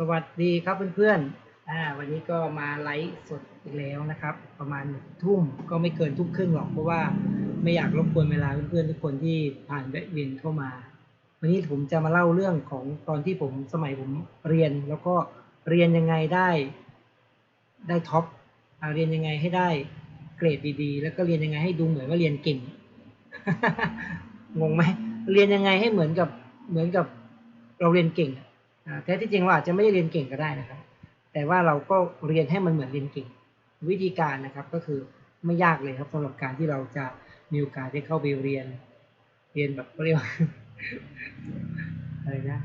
สวัสดีครับเพื่อนๆอ่าวันนี้ก็มาไลฟ์สดอีกแล้วนะครับ ประมาณทุ่มก็ไม่เกินทุ่มครึ่งหรอกเพราะว่าไม่อยากรบกวนเวลาเพื่อนๆทุกคนที่ผ่านแวะเวียนเข้ามา วันนี้ผมจะมาเล่าเรื่องของตอนที่ผมสมัยผมเรียนแล้วก็เรียนยังไงได้ ได้ท็อปเรียนยังไงให้ได้เกรดดีๆ แล้วก็เรียนยังไงให้ดูเหมือนว่าเรียนเก่งงงไหมเรียนยังไงให้เหมือนกับเหมือนกับเราเรียนเก่งอะ แท้ที่จริงเราอาจจะไม่ได้เรียนเก่งก็ได้นะครับ แต่ว่าเราก็เรียนให้มันเหมือนเรียนเก่ง วิธีการนะครับก็คือไม่ยากเลยครับสำหรับการที่เราจะมีโอกาสได้เข้าไปเรียน เรียนแบบเรียกว่าอะไรนะ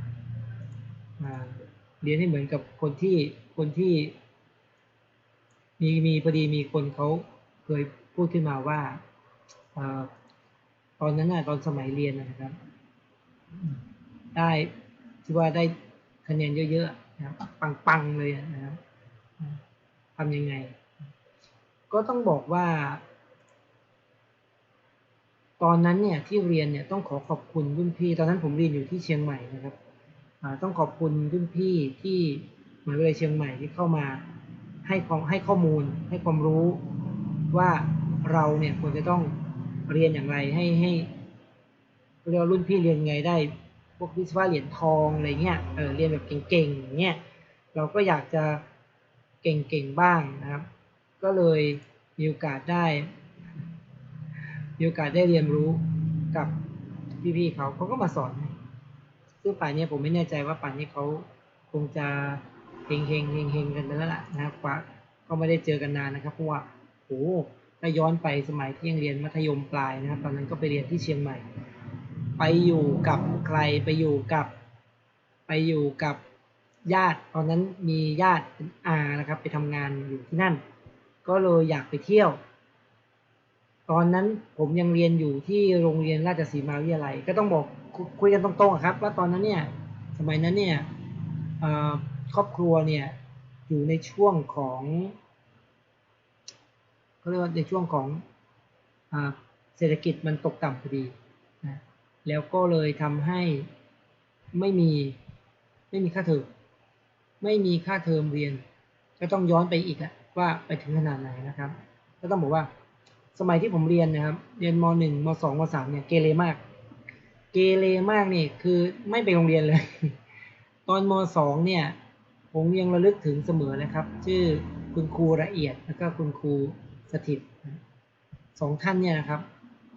เรียนให้เหมือนกับคนที่คนที่ มีมีพอดีมีคนเขาเคยพูดขึ้นมาว่าอตอนนั้นนะตอนสมัยเรียนนะนะครับ ได้ที่ว่าได้ คะแนนเยอะๆนะครับปังๆเลยนะครับทำยังไง ก็ต้องบอกว่า ตอนนั้นเนี่ยที่เรียนเนี่ยต้องขอขอบคุณรุ่นพี่ ตอนนั้นผมเรียนอยู่ที่เชียงใหม่นะครับต้องขอบคุณรุ่นพี่ที่มหาวิทยาลัยเชียงใหม่ที่เข้ามาให้ความให้ข้อมูล ให้ความรู้ว่าเราเนี่ยควรจะต้องเรียนอย่างไรให้ให้เรียกว่ารุ่นพี่เรียนไงได้ พวกวิศวะเหรียญทองอะไรเงี้ยเออเรียนแบบเก่งๆอย่างเงี้ยเราก็อยากจะเก่งๆบ้างนะครับ ก็เลยมีโอกาสได้มีโอกาสได้เรียนรู้กับพี่ๆเขาเขาก็มาสอน ซึ่งป่านนี้ผมไม่แน่ใจว่าป่านนี้เขาคงจะเฮงเฮงเฮงเฮงกันไปแล้วล่ะนะครับว่าก็ไม่ได้เจอกันนานนะครับเพราะว่าโหถ้าย้อนไปสมัยที่ยังเรียนมัธยมปลายนะครับ ตอนนั้นก็ไปเรียนที่เชียงใหม่ ไปอยู่กับใครไปอยู่กับไปอยู่กับญาติ ตอนนั้นมีญาติเป็นอานะครับ ไปทำงานอยู่ที่นั่น ก็เลยอยากไปเที่ยว ตอนนั้นผมยังเรียนอยู่ที่โรงเรียนราชสีมาวิทยาลัย ก็ต้องบอกคุยกันตรงๆครับ ว่าตอนนั้นเนี่ยสมัยนั้นเนี่ยครอบครัวเนี่ยอยู่ในช่วงของเขาเรียกว่าในช่วงของเศรษฐกิจมันตกต่ำพอดีนะ แล้วก็เลยทำให้ไม่มีไม่มีค่าเทอมไม่มีค่าเทอมเรียน ก็ต้องย้อนไปอีกอะว่าไปถึงขนาดไหนนะครับ ก็ต้องบอกว่าสมัยที่ผมเรียนนะครับ เรียนม .1 ม .2 ม .3 เนี่ยเกเรมาก เกเรมากนี่คือไม่ไปโรงเรียนเลย ตอนม .2 เนี่ยผมยังระลึกถึงเสมอนะครับ ชื่อคุณครูละเอียดแล้วก็คุณครูสถิตสองท่านเนี่ยนะครับ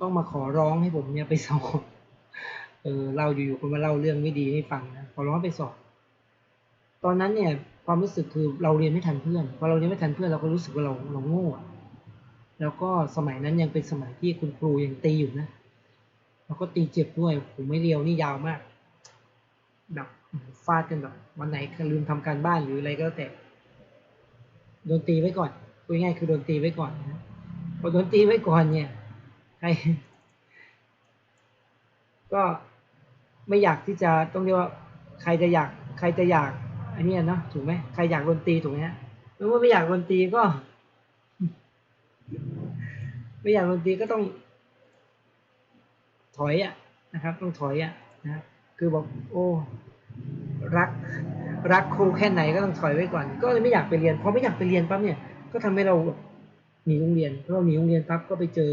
ต้องมาขอร้องให้ผมเนี่ยไปสอบ ออเราอยู่ๆคนมาเล่าเรื่องไม่ดีให้ฟังนะขอร้องไปสอบ ตอนนั้นเนี่ย ความรู้สึกคือเราเรียนไม่ทันเพื่อนพอเราเรียนไม่ทันเพื่อนเราก็รู้สึกว่าเราเราโง่แล้วก็สมัยนั้นยังเป็นสมัยที่คุณครูยังตีอยู่นะแล้วก็ตีเจ็บด้วยผมไม่เรียวนี่ยาวมากแบบฟาดกันแบบวันไหนลืมทำการบ้านหรืออะไรก็แต่โดนตีไว้ก่อนพูดง่ายคือโดนตีไว้ก่อนนะพอโดนตีไว้ก่อนเนี่ยใครก็ ไม่อยากที่จะต้องเรียกว่าใครจะอยากใครจะอยากอันนี้เนาะถูกไหมใครอยากดนตรีถูกไหมฮะเมื่อไม่อยากดนตรีก็ ไม่อยากดนตรีก็ต้อง ถอยอะนะครับ ต้องถอยอะนะคือบอกโอ้รัก รักครูแค่ไหนก็ต้องถอยไว้ก่อน ก็เลยไม่อยากไปเรียนพอไม่อยากไปเรียนปั๊บเนี่ย ก็ทำให้เราหนีโรงเรียนเพราะเราหนีโรงเรียนปั๊บก็ไปเจอ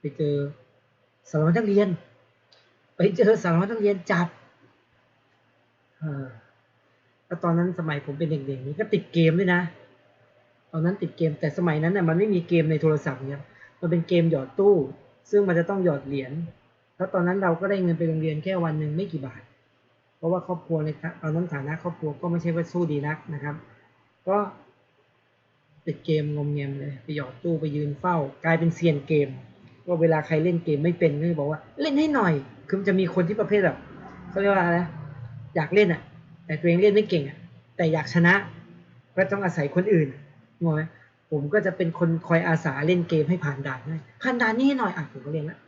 ไปเจอสารวัตรนักเรียน ไปเจอสารวัตรนักเรียนจับเออแล้วตอนนั้นสมัยผมเป็นเด็กๆนี้ก็ติดเกมด้วยนะ ตอนนั้นติดเกมแต่สมัยนั้นน่ะมันไม่มีเกมในโทรศัพท์เนี่ยมันเป็นเกมหยอดตู้ ซึ่งมันจะต้องหยอดเหรียญ แล้วตอนนั้นเราก็ได้เงินไปโรงเรียนแค่วันหนึ่งไม่กี่บาท เพราะว่าครอบครัวในตอนนั้นฐานะครอบครัวก็ไม่ใช่ว่าสู้ดีนักนะครับ ก็ติดเกมงมเงียมเลยไปหยอดตู้ไปยืนเฝ้า กลายเป็นเซียนเกม ว่าเวลาใครเล่นเกมไม่เป็นก็จะบอกว่าเล่นให้หน่อย คือจะมีคนที่ประเภทแบบเขาเรียกว่าอะไรอยากเล่นอะ แต่ตัวเองเล่นไม่เก่งอะ แต่อยากชนะ ก็ต้องอาศัยคนอื่นงงไหมผมก็จะเป็นคนคอยอาสาเล่นเกมให้ผ่านด่านให้ผ่านด่านนี้หน่อยอะผมก็เล่นละ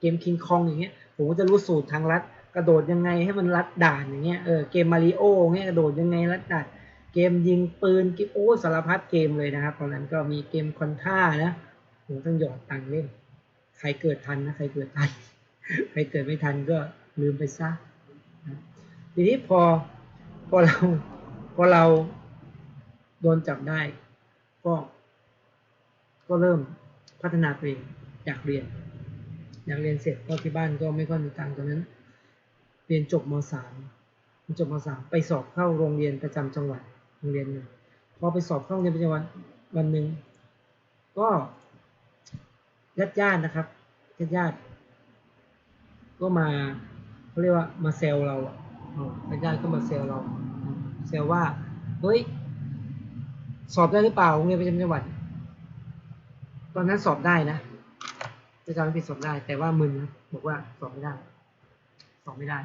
เกมคิงคองอย่างเงี้ยผมก็จะรู้สูตรทางลัดกระโดดยังไงให้มันลัดด่านอย่างเงี้ยเออเกมมาริโอเงี้ยกระโดดยังไงลัดด่านเกมยิงปืนกิโอ้สารพัดเกมเลยนะครับตอนนั้นก็มีเกมคอนท่านะผมต้องหยอดตังค์เล่น ใครเกิดทันนะใครเกิดทัน ใครเกิดไม่ทันก็ลืมไปซะทีนี้พอพอเราพอเราโดนจับได้ ก็ก็เริ่มพัฒนาตัวเองอยากเรียน อยากเรียนเสร็จก็ที่บ้านก็ไม่ค่อยมีตังค์ตอนนั้น เรียนจบมสามจบมสามไปสอบเข้าโรงเรียนประจำจังหวัดโรงเรียนหนึ่งพอไปสอบเข้าโรงเรียนประจำจังหวัดวันหนึ่งก็ ญาติญาตินะครับญาติญาติก็มาเขาเรียกว่ามาเซลเราญาติญาติก็มาเซลเราเซลว่าเฮ้ยสอบได้หรือเปล่าโรงเรียนประจำจังหวัด ตอนนั้นสอบได้นะจะจำไม่ผิดสอบได้ แต่ว่ามึนนะบอกว่าสอบไม่ได้ สอบไม่ได้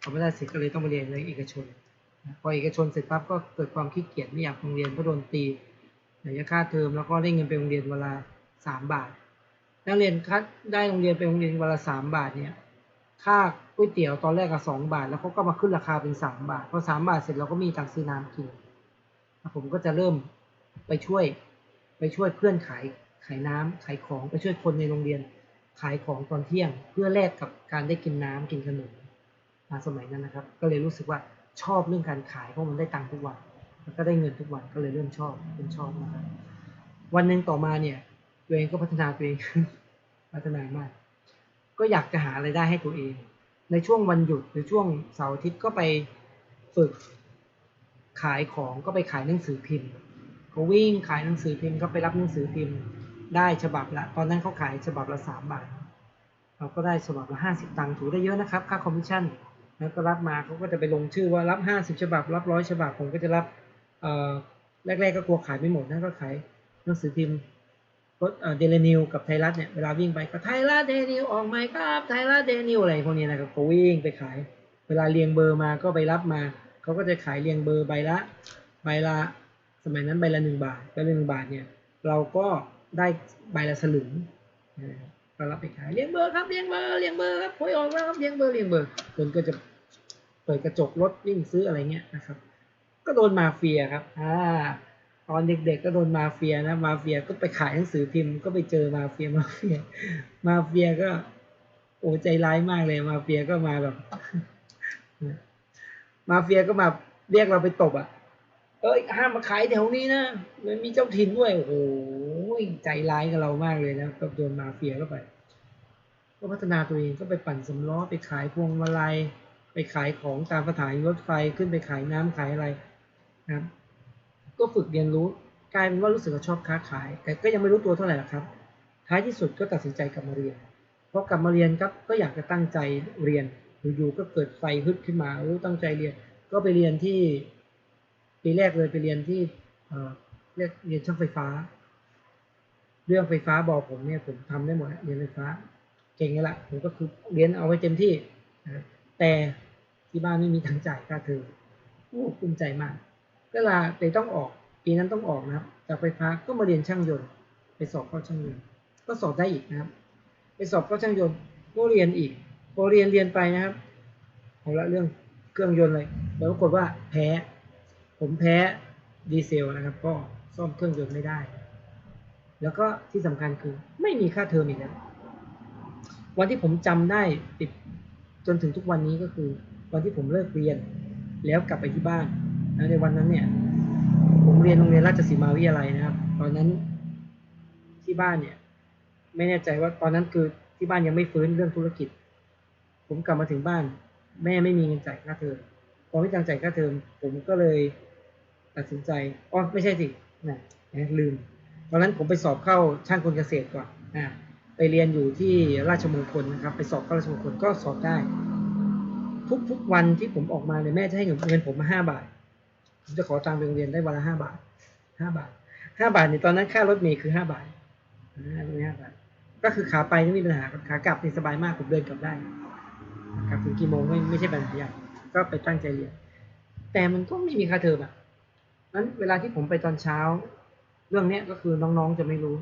สอบไม่ได้เสร็จก็เลยต้องไปเรียนในเอกชนพอเอกชนเสร็จปั๊บก็เกิดความขี้เกียจไม่อยากโรงเรียนเพราะโดนตีไหนจะค่าเทอมแล้วก็ได้เงินไปโรงเรียนเวลาสามบาท นักเรียนคัดได้โรงเรียนไปโรงเรียนเวลาสามบาทเนี่ยค่าก๋วยเตี๋ยวตอนแรกก็สองบาท แล้วเขาก็มาขึ้นราคาเป็นสามบาทพอสามบาทเสร็จเราก็มีตังค์ซื้อน้ำกินผมก็จะเริ่มไปช่วย ไปช่วยเพื่อนขายขายน้ำขายของไปช่วยคนในโรงเรียนขายของตอนเที่ยง เพื่อแลกกับการได้กินน้ำกินขนมมาสมัยนั้นนะครับ ก็เลยรู้สึกว่าชอบเรื่องการขายเพราะมันได้ตังค์ทุกวันแล้วก็ได้เงินทุกวันก็เลยเริ่มชอบเริ่มชอบนะครับวันหนึ่งต่อมาเนี่ย ตัวเองก็พัฒนาตัวเองพัฒนามาก ก็อยากจะหาไรายได้ให้ตัวเอง ในช่วงวันหยุดหรือช่วงเสาร์อาทิตย์ก็ไปฝึกขายของก็ไปขายหนังสือพิมพ์ก็วิ่งขายหนังสือพิมพ์ก็ไปรับหนังสือพิมพ์ ได้ฉบับละ ตอนนั้นเขาขายฉบับละสามบาท เราก็ได้ฉบับละห้าสิบตังค์ถือได้เยอะนะครับ ค่าคอมมิชชั่น แล้วก็รับมาเขาก็จะไปลงชื่อว่ารับห้าสิบฉบับ รับร้อยฉบับผมก็จะรับแรกๆก็กลัวขายไม่หมดนะก็ขายหนังสือพิมพ์ เดลนิวกับไทยรัฐเนี่ยเวลาวิ่งไปก็ไทยรัฐเดลนิวออกไหมครับไทยรัฐเดลนิวอะไรพวกนี้นะครับก็วิ่งไปขาย เวลาเรียงเบอร์มาก็ไปรับมาเขาก็จะขายเรียงเบอร์ใบละใบละสมัยนั้นใบละหนึ่งบาทใบละหนึ่งบาทเนี่ยเราก็ได้ใบละสลึงนะครับก็รับไปขายเรียงเบอร์ครับเรียงเบอร์เรียงเบอร์ครับหวยออกแล้วครับเรียงเบอร์เรียงเบอร์คนก็จะเปิดกระจกรถวิ่งซื้ออะไรเงี้ยนะครับ ก็โดนมาเฟียครับอ่า ตอนเด็กๆก็โดนมาเฟียนะ มาเฟียก็ไปขายหนังสือพิมพ์ก็ไปเจอมาเฟียมาเฟีย มาเฟียก็ โอ้ใจร้ายมากเลย มาเฟียก็มาแบบ มาเฟียก็มาเรียกเราไปตบอะ เอ้ยห้ามมาขายแถวนี้นะมันมีเจ้าถิ่นด้วย โอ้โหใจร้ายกับเรามากเลยนะก็โดนมาเฟียเข้าไป ก็พัฒนาตัวเองก็ไปปั่นสำล้อไปขายพวงมาลัยไปขายของตามสถานีรถไฟขึ้นไปขายน้ำขายอะไรนะครับ ก็ฝึกเรียนรู้กลายเป็นว่ารู้สึกว่าชอบค้าขาย แต่ก็ยังไม่รู้ตัวเท่าไหร่หรอกครับ ท้ายที่สุดก็ตัดสินใจกลับมาเรียนพอกลับมาเรียนครับก็อยากจะตั้งใจเรียนอยู่ๆก็เกิดไฟฮึดขึ้นมารู้ตั้งใจเรียน ก็ไปเรียนที่ปีแรกเลยไปเรียนที่เรียกเรียนช่างไฟฟ้า เรื่องไฟฟ้าบอกผมเนี่ยผมทำได้หมดเรียนไฟฟ้าเก่งแล้วละผมก็คือเรียนเอาไว้เต็มที่นะแต่ที่บ้านไม่มีทางจ่ายค่าเทอมโอ้ภูมิใจมาก ก็ลาไปต้องออกปีนั้นต้องออกนะครับ จากไฟฟ้าก็มาเรียนช่างยนต์ ไปสอบเข้าช่างยนต์ ก็สอบได้อีกนะครับ ไปสอบเข้าช่างยนต์ก็เรียนอีกพอเรียนเรียนไปนะครับเอาละเรื่องเครื่องยนต์เลยแล้วปรากฏว่าแพ้ ผมแพ้ดีเซลนะครับ ก็ซ่อมเครื่องยนต์ไม่ได้ แล้วก็ที่สำคัญคือไม่มีค่าเทอมอีกแล้ววันที่ผมจำได้ติดจนถึงทุกวันนี้ก็คือ วันที่ผมเลิกเรียน แล้วกลับไปที่บ้าน แล้วในวันนั้นเนี่ย ผมเรียนโรงเรียนราชสีมาวิทยาลัยนะครับ ตอนนั้นที่บ้านเนี่ย ไม่แน่ใจว่าตอนนั้นคือที่บ้านยังไม่ฟื้นเรื่องธุรกิจ ผมกลับมาถึงบ้าน แม่ไม่มีเงินจ่ายค่าเทอมพอไม่จังจ่ายค่าเทอมผมก็เลยตัดสินใจอ๋อไม่ใช่สินะลืมตอนนั้นผมไปสอบเข้าช่างกลเกษตรก่อนอ่าไปเรียนอยู่ที่ราชมงคลนะครับ ไปสอบเข้าราชมงคลก็สอบได้ ทุกๆวันที่ผมออกมาเลยแม่จะให้เงินเงินผมมาห้าบาท ผมจะขอตังค์ไปโรงเรียนได้วันละห้าบาทห้าบาทห้าบาทในตอนนั้นค่ารถเมล์คือห้าบาทอ่าตรงนี้ห้าบาทก็คือขาไปไม่มีปัญหาขากลับนี่สบายมากผมเดินกลับได้กลับถึงกี่โมงไม่ไม่ใช่ปัญหาใหญ่ก็ไปตั้งใจเรียนแต่มันก็ไม่มีค่าเทอมอะนั้นเวลาที่ผมไปตอนเช้า เรื่องเนี้ยก็คือน้องๆจะไม่รู้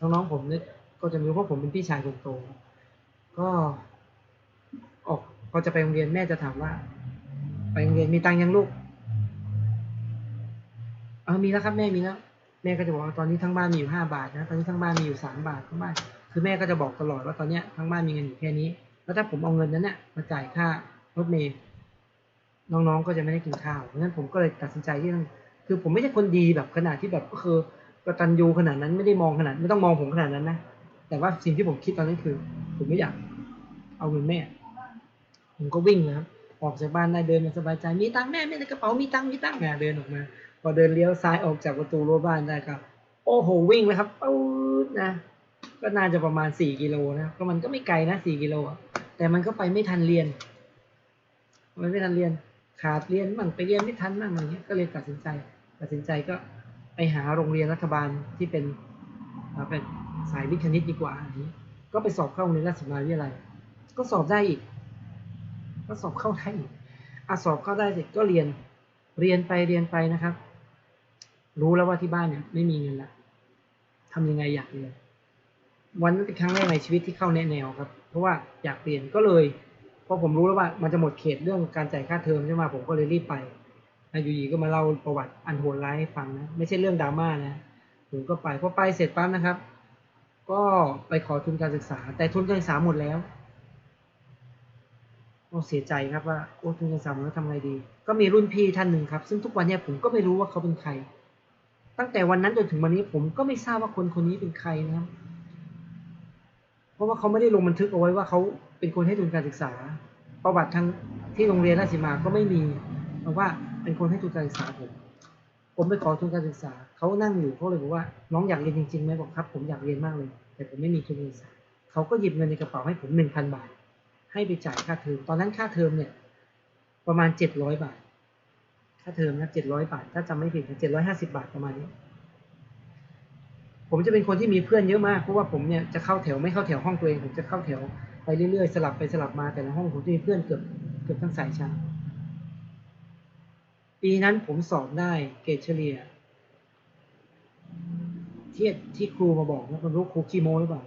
น้องๆผมเนี่ยก็จะไม่รู้เพราะผมเป็นพี่ชายคนโตก็ออกพอจะไปโรงเรียนแม่จะถามว่า ไปโรงเรียนมีตังค์ยังลูก เออมีแล้วครับแม่มีแล้วแม่ก็จะบอกว่าตอนนี้ทั้งบ้านมีอยู่ห้าบาทนะตอนนี้ทั้งบ้านมีอยู่สามบาททั้งบ้านคือแม่ก็จะบอกตลอดว่าตอนเนี้ยทั้งบ้านมีเงินอยู่แค่นี้ แล้วถ้าผมเอาเงินนั้นเนี่ยมาจ่ายค่ารถเมล์น้องๆก็จะไม่ได้กินข้าวเพราะฉะนั้นผมก็เลยตัดสินใจที่ต้องคือผมไม่ใช่คนดีแบบขนาดที่แบบก็คือกตัญญูขนาดนั้นไม่ได้มองขนาดไม่ต้องมองผมขนาดนั้นนะแต่ว่าสิ่งที่ผมคิดตอนนั้นคือ ผมไม่อยากเอาเงินแม่ ผมก็วิ่งนะครับออกจากบ้านได้เดินมาสบายใจมีตังค์แม่ไม่ในกระเป๋ามีตังค์มีตังค์อ่เดินออกมา พอเดินเลี้ยวซ้ายออกจากประตูรั้วบ้านได้ก็โอ้โหวิ่งเลยครับปื๊ดนะ ก็น่าจะประมาณสี่กิโลนะก็มันก็ไม่ไกลนะสี่กิโลแต่มันก็ไปไม่ทันเรียนมันไม่ทันเรียนขาดเรียนมั่งไปเรียนไม่ทันมั่งอะไรเงี้ยก็เลยตัดสินใจ ตัดสินใจก็ไปหาโรงเรียนรัฐบาลที่เป็นเป็นสายวิทย์คณิตดีกว่าอันนี้ ก็ไปสอบเข้าโรงเรียนราชวิทยาลัยก็สอบได้อีก ก็สอบเข้าได้อีกอะสอบเข้าได้เสร็จก็เรียนเรียนไปเรียนไปนะครับ รู้แล้วว่าที่บ้านเนี่ยไม่มีเงินละทำยังไงอยากเรียนวันนั้นเป็นครั้งแรกในชีวิตที่เข้าแนแนวครับ เพราะว่าอยากเรียนก็เลยพอผมรู้แล้วว่ามันจะหมดเขตเรื่องการจ่ายค่าเทอมใช่ไหมผมก็เลยรีบไปนะอยู่ดีก็มาเล่าประวัติอันโหดร้ายให้ฟังนะไม่ใช่เรื่องดราม่านะผมก็ไปพอไปเสร็จปั๊บนะครับ ก็ไปขอทุนการศึกษา แต่ทุนการศึกษาหมดแล้วก็เสียใจครับว่าโอ้ทุนการศึกษาหมดแล้วทำไงดี ก็มีรุ่นพี่ท่านหนึ่งครับ ซึ่งทุกวันเนี้ผมก็ไม่รู้ว่าเขาเป็นใคร ตั้งแต่วันนั้นจนถึงวันนี้ผมก็ไม่ทราบว่าคนคนนี้เป็นใครนะครับ เพราะว่าเขาไม่ได้ลงบันทึกเอาไว้ว่าเขาเป็นคนให้ทุนการศึกษา ประวัติทางที่โรงเรียนราชสีมาก็ไม่มีเพราะว่าเป็นคนให้ทุนการศึกษาผม ผมไปขอทุนการศึกษา เขานั่งอยู่เขาเลยบอกว่าน้องอยากเรียนจริงๆไหมบอกครับผมอยากเรียนมากเลย แต่ผมไม่มีทุนการศึกษาเขาก็หยิบเงินในกระเป๋าให้ผมหนึ่งพันบาท ให้ไปจ่ายค่าเทอมตอนนั้นค่าเทอมเนี่ย ประมาณเจ็ดร้อยบาท ค่าเทอมนะเจ็ดร้อยบาท ถ้าจำไม่ผิดเจ็ดร้อยห้าสิบาทประมาณนี้ ผมจะเป็นคนที่มีเพื่อนเยอะมาก เพราะว่าผมเนี่ยจะเข้าแถวไม่เข้าแถวห้องตัวเองผมจะเข้าแถวไปเรื่อยๆสลับไปสลับมาแต่ละห้องผมจะมีเพื่อนเกือบเกือบทั้งสายชั้นปีนั้นผมสอบได้เกรดเฉลี่ยที่ที่ครูมาบอกนะผมรู้ครูขี้โม้หรือเปล่า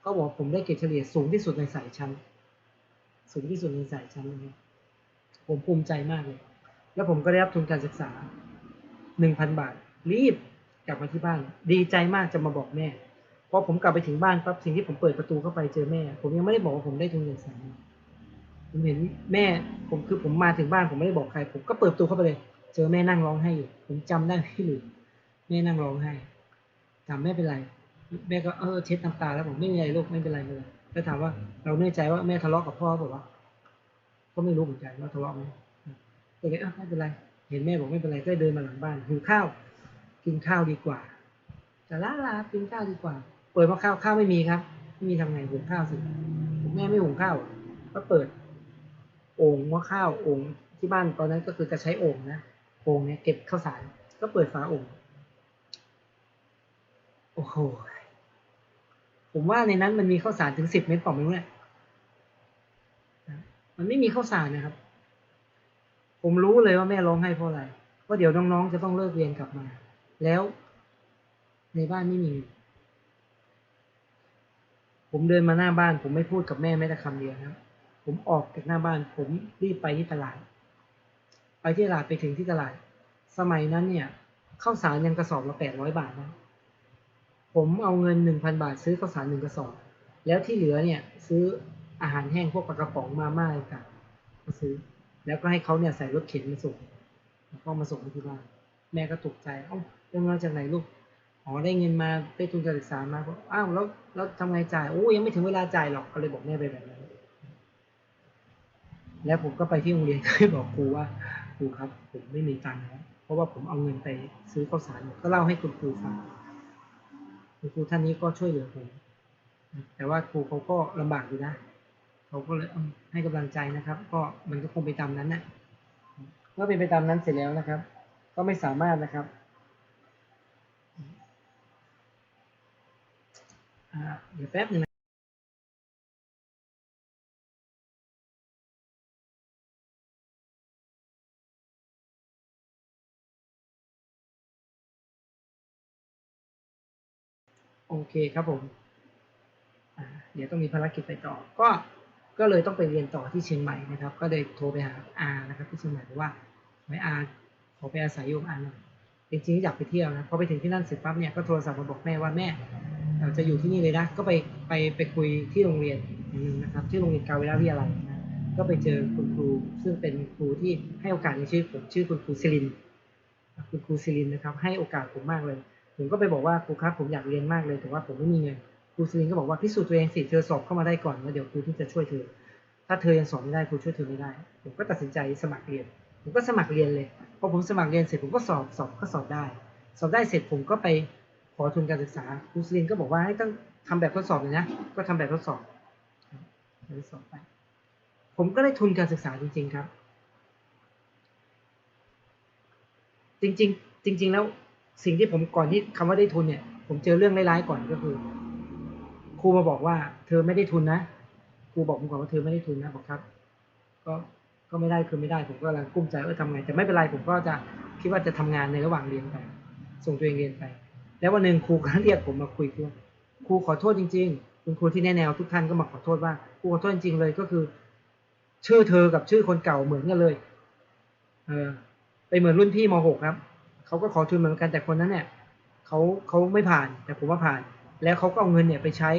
เขาบอกผมได้เกรดเฉลี่ยสูงที่สุดในสายชั้น สูงที่สุดในสายชั้นนะผมภูมิใจมากเลย แล้วผมก็ได้รับทุนการศึกษาหนึ่งพันบาท รีบกลับมาที่บ้าน ดีใจมากจะมาบอกแม่พอผมกลับไปถึงบ้านปั๊บสิ่งที่ผมเปิดประตูเข้าไปเจอแม่ ผมยังไม่ได้บอกว่าผมได้ทุนการศึกษาผมเห็นแม่ผมคือผมมาถึงบ้านผมไม่ได้บอกใคร ผมก็เปิดประตูเข้าไปเลย เจอแม่นั่งร้องไห้อยู่ ผมจำได้ไม่ลืมแม่นั่งร้องไห้จำไม่เป็นไรแม่ก็เออเช็ดน้ำตาแล้วผมไม่เป็นไรลูกไม่เป็นไรไม่เป็นไรแล้วถามว่าเราแน่ใจว่าแม่ทะเลาะกับพ่อบอกว่าก็ไม่รู้เหมือนกันว่าทะเลาะไหม ก็เลยเออไม่เป็นไร เห็นแม่บอกไม่เป็นไรก็เดินมาหลังบ้านหิวข้าว กินข้าวดีกว่าจะลาลากินข้าวดีกว่า เปิดมาข้าวข้าวไม่มีครับไม่มีทำไงหุงข้าวสิแม่ไม่หุงข้าวก็เปิดโอ่งหม้อข้าวโอ่งที่บ้านตอนนั้นก็คือจะใช้โอ่งนะโอ่งเนี่ยเก็บข้าวสาร ก็เปิดฝาโอ่งโอ้โหผมว่าในนั้นมันมีข้าวสารถึงสิบเม็ดเปล่าไม่รู้เนี่ยนะมันไม่มีข้าวสารนะครับ ผมรู้เลยว่าแม่ร้องไห้เพราะอะไรเพราะเดี๋ยวน้องๆจะต้องเลิกเรียนกลับมา แล้ว ในบ้านไม่มี ผมเดินมาหน้าบ้าน ผมไม่พูดกับแม่แม้แต่คำเดียวนะครับผมออกจากหน้าบ้าน ผมรีบไปที่ตลาด ไปที่ตลาดไปถึงที่ตลาด สมัยนั้นเนี่ยข้าวสารยังกระสอบละแปดร้อยบาทนะผมเอาเงินหนึ่งพันบาทซื้อข้าวสารหนึ่งกระสอบ แล้วที่เหลือเนี่ย ซื้ออาหารแห้งพวกปลากระป๋องมาม่าต่างมาซื้อ แล้วก็ให้เขาเนี่ยใส่รถเข็นมาส่งแล้วก็มาส่งที่บ้านแม่ก็ตกใจเอ้าเป็นมาจากไหนลูกอ๋อได้เงินมาได้ทุนการศึกษามาบอกอ้าวแล้วแล้วทำไงจ่ายโอ้ยังไม่ถึงเวลาจ่ายหรอกก็เลยบอกแม่ไปแบบนั้นแล้วผมก็ไปที่โรงเรียนก็เลยบอกครูว่าครูครับ ผมไม่มีตังค์แล้วเพราะว่าผมเอาเงินไปซื้อข้าวสารก็เล่าให้คุณครูฟังคุณครูท่านนี้ก็ช่วยเหลือผมแต่ว่าครูเขาก็ลำบากอยู่นะ เขาก็เลยให้กำลังใจนะครับ ก็มันก็คงไปตามนั้นนะเมื่อเป็นไปตามนั้นเสร็จแล้วนะครับ ก็ไม่สามารถนะครับเดี๋ยวแป๊บหนึงนะโอเคครับผม เดี๋ยวต้องมีภารกิจไปต่อ ก็ ก็เลยต้องไปเรียนต่อที่เชียงใหม่นะครับ ก็เลยโทรไปหาอานะครับที่เชียงใหม่บอกว่าไว้อาขอไปอาศัยอยู่กับอาหน่อยจริงๆอยากไปเที่ยวนะพอไปถึงที่นั่นเสร็จปั๊บเนี่ยก็โทรศัพท์มาบอกแม่ว่าแม่เราจะอยู่ที่นี่เลยนะก็ไปไปไปคุยที่โรงเรียนนึงนะครับที่โรงเรียนกาเวลาวิทยาลัยนะก็ไปเจอคุณครู ซึ่งเป็นครูที่ให้โอกาสในชีวิตผมชื่อคุณครูซิลินคุณครูซิลินนะครับให้โอกาสผมมากเลย ผมก็ไปบอกว่าครูครับผมอยากเรียนมากเลยแต่ว่าผมไม่มีเงิน ครูซิลินก็บอกว่าพิสูจน์ตัวเองสิเธอสอบเข้ามาได้ก่อนแล้วเดี๋ยวครูที่จะช่วยเธอ ถ้าเธอยังสอบไม่ได้ครูช่วยเธอไม่ได้ ผมก็ตัดสินใจสมัครเรียน ผมก็สมัครเรียนเลยพอผมสมัครเรียนเสร็จผมก็สอบสอบก็สอบได้ สอบได้เสร็จผมก็ไปขอทุนการศึกษาครูซิลินก็บอกว่าให้ต้องทำแบบทดสอบเลยนะ ก็ทำแบบทดสอบทดสอบไป ผมก็ได้ทุนการศึกษาจริง ๆครับ จริง ๆ จริง ๆ แล้วสิ่งที่ผมก่อนที่คำว่าได้ทุนเนี่ย ผมเจอเรื่องร้ายๆก่อนก็คือ รูมาบอกว่าเธอไม่ได้ทุนนะครูบอกผมก่อนว่าเธอไม่ได้ทุนนะบอกครับ ก็ก็ไม่ได้คือไม่ได้ผมก็กำลังกุ้มใจว่าทำไงแต่ไม่เป็นไรผมก็จะคิดว่าจะทำงานในระหว่างเรียนไปส่งตัวเองเรียนไป แล้ววันหนึ่งครูก็เรียกผมมาคุยคือครูขอโทษจริง ๆ คุณครูที่แนแนวทุกท่านก็มาขอโทษว่าครูขอโทษจริงๆเลยก็คือ ชื่อเธอกับชื่อคนเก่าเหมือนกันเลย เออไปเหมือนรุ่นพี่ม .6 ครับเขาก็ขอทุนเหมือนกันแต่คนนั้นเนี่ยเขาเขาไม่ผ่านแต่ผมว่าผ่าน แล้วเขาก็เอาเงินเนี่ยไปใช้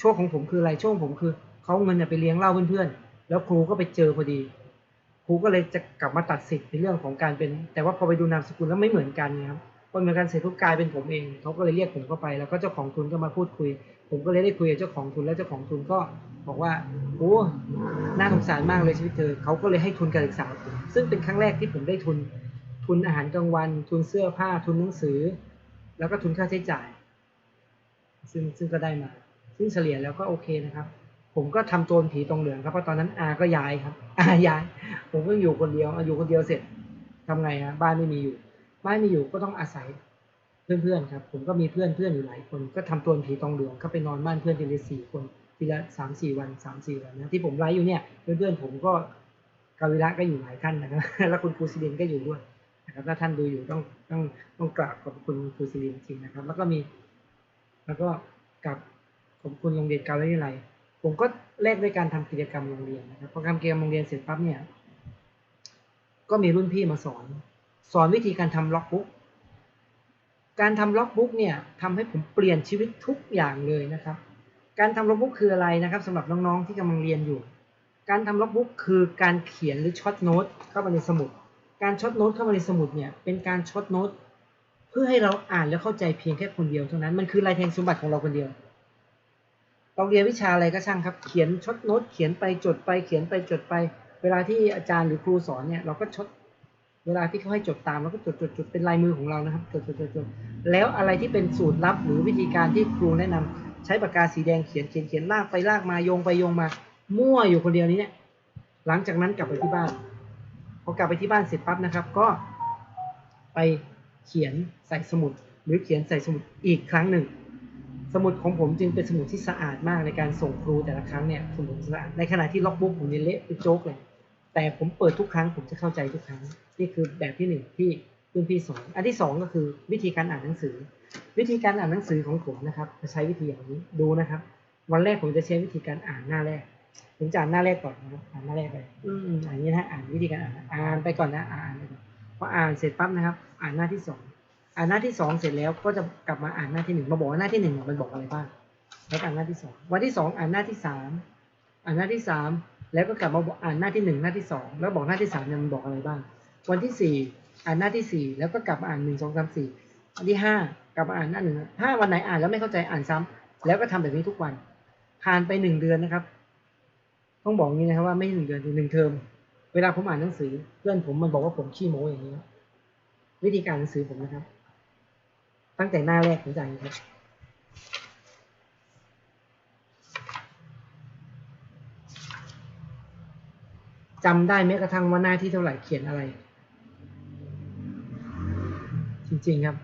ช่วงของผมคืออะไรช่วงผมคือเขาเงินเนี่ยไปเลี้ยงเหล้าเพื่อนๆแล้วครูก็ไปเจอพอดี ครูก็เลยจะกลับมาตัดสิทธิ์ในเรื่องของการเป็น แต่ว่าพอไปดูนามสกุลแล้วไม่เหมือนกันนะครับพอเหมือนกันเสร็จทุกกลายเป็นผมเองเขาก็เลยเรียกผมเข้าไป แล้วก็เจ้าของทุนก็มาพูดคุย ผมก็เลยได้คุยกับเจ้าของทุนแล้วเจ้าของทุนก็บอกว่าโอ้น่าสงสารมากเลยชีวิตเธอเขาก็เลยให้ทุนการศึกษาผมซึ่งเป็นครั้งแรกที่ผมได้ทุน ทุนอาหารกลางวัน ทุนเสื้อผ้าทุนหนังสือ แล้วก็ทุนค่าใช้จ่าย ซึ่งซึ่งก็ได้มา ซึ่งเฉลี่ยแล้วก็โอเคนะครับ ผมก็ทำตัวผีตรงเหลืองครับเพราะตอนนั้นอาก็ย้ายครับอาย้าย ผมก็อยู่คนเดียวอยู่คนเดียวเสร็จทำไงฮะบ้านไม่มีอยู่ บ้านไม่อยู่ก็ต้องอาศัยเพื่อนๆครับ ผมก็มีเพื่อนเพื่อนอยู่หลายคน ก็ทำตัวผีตองเหลืองก็ไปนอนบ้านเพื่อนทีละสี่คนทีละสามสี่วันสามสี่วันนะที่ผมไลฟ์อยู่เนี่ยเพื่อนๆผมก็กาวิระก็อยู่หลายท่านนะครับแล้วคุณครูซิลินก็อยู่ด้วยนะครับถ้าท่านดูอยู่ต้องต้องต้องกราบขอบคุณครูซิลินจริงนะครับ แล้วก็มี แล้วก็กับขอบคุณโรงเรียนการวิทยาลัย ผมก็แลกด้วยการทำกิจกรรมโรงเรียนนะครับพอทำกิจกรรมโรงเรียนเสร็จปั๊บเนี่ย ก็มีรุ่นพี่มาสอน สอนวิธีการทำล็อกบุ๊กการทำล็อกบุ๊กเนี่ยทำให้ผมเปลี่ยนชีวิตทุกอย่างเลยนะครับ การทำล็อกบุ๊กคืออะไรนะครับสำหรับน้องๆที่กำลังเรียนอยู่ การทำล็อกบุ๊กคือการเขียนหรือช็อตโน้ตเข้ามาในสมุด การช็อตโน้ตเข้ามาในสมุดเนี่ยเป็นการช็อตโน้ต เพื่อให้เราอ่านแล้วเข้าใจเพียงแค่คนเดียวเท่านั้น มันคือลายแทงสมบัติของเราคนเดียว เราเรียนวิชาอะไรก็ช่างครับ เขียนช็อตโน้ต เขียนไปจดไป เขียนไปจดไป เวลาที่อาจารย์หรือครูสอนเนี่ย เราก็ช็อตเวลาที่เขาให้จดตามเราก็จดจดจดเป็นลายมือของเรานะครับ จดจดจดจดแล้วอะไรที่เป็นสูตรลับหรือวิธีการที่ครูแนะนำใช้ปากกาสีแดงเขียนเขียนเขียนลากไปลากมาโยงไปโยงมา มั่วอยู่คนเดียวนี้เนี่ย หลังจากนั้นกลับไปที่บ้าน พอกลับไปที่บ้านเสร็จปั๊บนะครับ ก็ไป เขียนใส่สมุด หรือเขียนใส่สมุดอีกครั้งหนึ่ง สมุดของผมจึงเป็นสมุดที่สะอาดมากในการส่งครูแต่ละครั้งเนี่ยสมุดสะอาดในขณะที่ล็อกบุ๊กผมเนี่ยเละเป็นโจ๊กเลยแต่ผมเปิดทุกครั้งผมจะเข้าใจทุกครั้ง นี่คือแบบที่หนึ่งที่รุ่นพี่สอนอันที่สองก็คือวิธีการอ่านหนังสือ วิธีการอ่านหนังสือของผมนะครับจะใช้วิธีอย่างนี้ดูนะครับ วันแรกผมจะใช้วิธีการอ่านหน้าแรกผมจะอ่านหน้าแรกก่อนนะครับอ่านหน้าแรกไปอืมอ่านอย่างนี้นะอ่านวิธีการอ่านอ่านไปก่อนนะอ่านไปก่ อนพออ่านเสร็จปั๊บนะครับ อ่านหน้าที่สองอ่านหน้าที่สองเสร็จแล้วก็จะกลับมาอ่านหน้าที่หนึ่งมาบอกว่าหน้าที่หนึ่งมันบอกอะไรบ้างแล้วอ่านหน้าที่สองวันที่สองอ่านหน้าที่สามอ่านหน้าที่สามแล้วก็กลับมาอ่านหน้าที่หนึ่งหน้าที่สองแล้วบอกหน้าที่สามเนี่ยมันบอกอะไรบ้าง วันที่สี่อ่านหน้าที่สี่แล้วก็กลับมาอ่านหนึ่งสองสามสี่วันที่ห้ากลับมาอ่านหน้าหนึ่งถ้าวันไหนอ่านแล้วไม่เข้าใจอ่านซ้ำแล้วก็ทำแบบนี้ทุกวันผ่านไปหนึ่งเดือนนะครับ ต้องบอกงี้นะครับว่าไม่หนึ่งเดือนหนึ่งเทอม เวลาผมอ่านหนังสือ เพื่อนผมมันบอกว่าผมขี้โม้อย่างนี้วิธีการหนังสือผมนะครับ ตั้งแต่หน้าแรกผมจะอ่างนี้ครับจำได้แม้กระทั่งว่าหน้าที่เท่าไหร่เขียนอะไร จริงๆครับ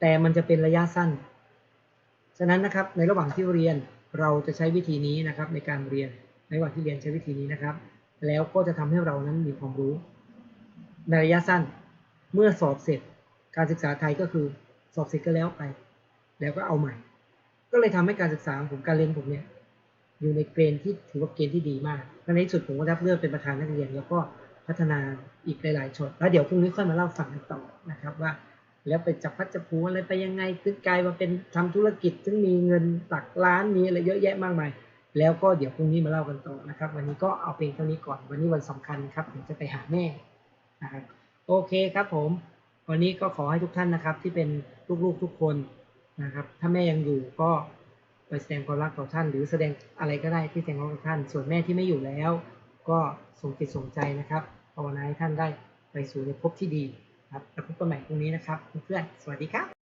แต่มันจะเป็นระยะสั้น ฉะนั้นนะครับในระหว่างที่เรียนเราจะใช้วิธีนี้นะครับ ในการเรียนในระหว่างที่เรียนใช้วิธีนี้นะครับ แล้วก็จะทำให้เรานั้นมีความรู้ ในระยะสั้นเมื่อสอบเสร็จการศึกษาไทยก็คือสอบเสร็จก็แล้วไป แล้วก็เอาใหม่ ก็เลยทำให้การศึกษาของผมการเรียนผมเนี่ยอยู่ในเกณฑ์ที่ถือว่าเกณฑ์ที่ดีมากในที่สุดผมก็รับเลือกเป็นประธานนักเรียน แล้วก็พัฒนาอีกหลายๆช็อตแล้วเดี๋ยวพรุ่งนี้ค่อยมาเล่าฟังกันต่อนะครับว่า แล้วไปจับพัดจับผูอะไรไปยังไงถึงกลายมาเป็นทำธุรกิจถึงมีเงินหลักล้านมีอะไรเยอะแยะมากมาย แล้วก็เดี๋ยวพรุ่งนี้มาเล่ากันต่อนะครับ วันนี้ก็เอาเพียงเท่านี้ก่อน วันนี้วันสำคัญครับผมจะไปหาแม่นะครับโอเคครับผม วันนี้ก็ขอให้ทุกท่านนะครับ ที่เป็นลูกๆทุกคนนะครับ ถ้าแม่ยังอยู่ก็ไปแสดงความรักต่อท่าน หรือแสดงอะไรก็ได้ที่แสดงความรักต่อท่าน ส่วนแม่ที่ไม่อยู่แล้ว ก็ส่งจิตส่งใจนะครับภาวนาให้ท่านได้ไปสู่ในภพที่ดีครับแล้วพบกันใหม่พรุ่งนี้นะครับเพื่อนๆสวัสดีครับ